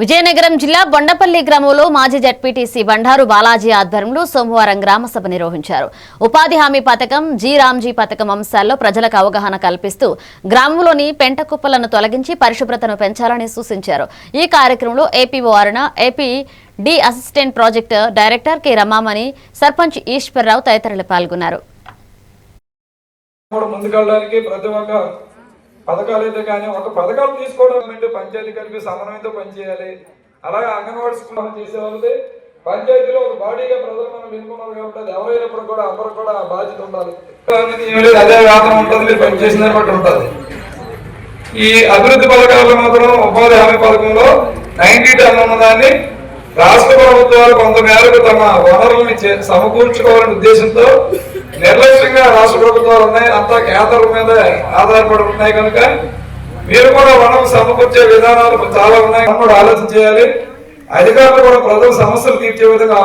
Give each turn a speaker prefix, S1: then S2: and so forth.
S1: విజయనగరం జిల్లా బొండపల్లి గ్రామంలో మాజీ జడ్పీటీసీ బండారు బాలాజీ ఆధ్వర్యంలో సోమవారం గ్రామసభ నిర్వహించారు. ఉపాధి హామీ పథకం జీ రామ్జీ పథకం అంశాల్లో ప్రజలకు అవగాహన కల్పిస్తూ గ్రామంలోని పెంట కుప్పలను తొలగించి పరిశుభ్రతను పెంచాలని సూచించారు. ఈ కార్యక్రమంలో APO Aruna AP D assistant project director K Ramamani sarpanch Eshwar Rao తదితరులు పాల్గొన్నారు.
S2: ముందుకెళ్ళడానికి ప్రతి ఒక్క పథకాలు అయితే కానీ ఒక పథకాలు తీసుకోవడం అంటే పంచాయతీ కలిపి సమన్వయంతో పనిచేయాలి. అలాగే అంగన్వాడీ స్కూల్ చేసేవాళ్ళది. పంచాయతీలో ఒక బాడీగా ప్రజలు మనం ఎన్నుకున్నారు కాబట్టి అది ఎవరైనప్పుడు కూడా అందరూ కూడా ఆ బాధ్యత ఉండాలి. అదే వేతనం ఉంటుంది మీరు పనిచేసిన బట్టి ఉంటుంది. ఈ అభివృద్ధి పథకాలు మాత్రం ఉపాధి హామీ పథకంలో నైన్టీ టెన్ ఉన్నదాన్ని రాష్ట్ర ప్రభుత్వాలు కొంత మేరకు తమ వనరుల్ని చే- సమకూర్చుకోవాలనే ఉద్దేశంతో నిర్లక్ష్యంగా రాష్ట్ర ప్రభుత్వాలు ఉన్నాయి అంతా కేంద్రం మీద ఆధారపడి ఉన్నాయి కనుక మీరు కూడా వనం సమకూర్చే విధానాలు చాలా ఉన్నాయి. కూడా ఆలోచన చేయాలి. అధికారులు కూడా ప్రజల సమస్యలు తీర్చే విధంగా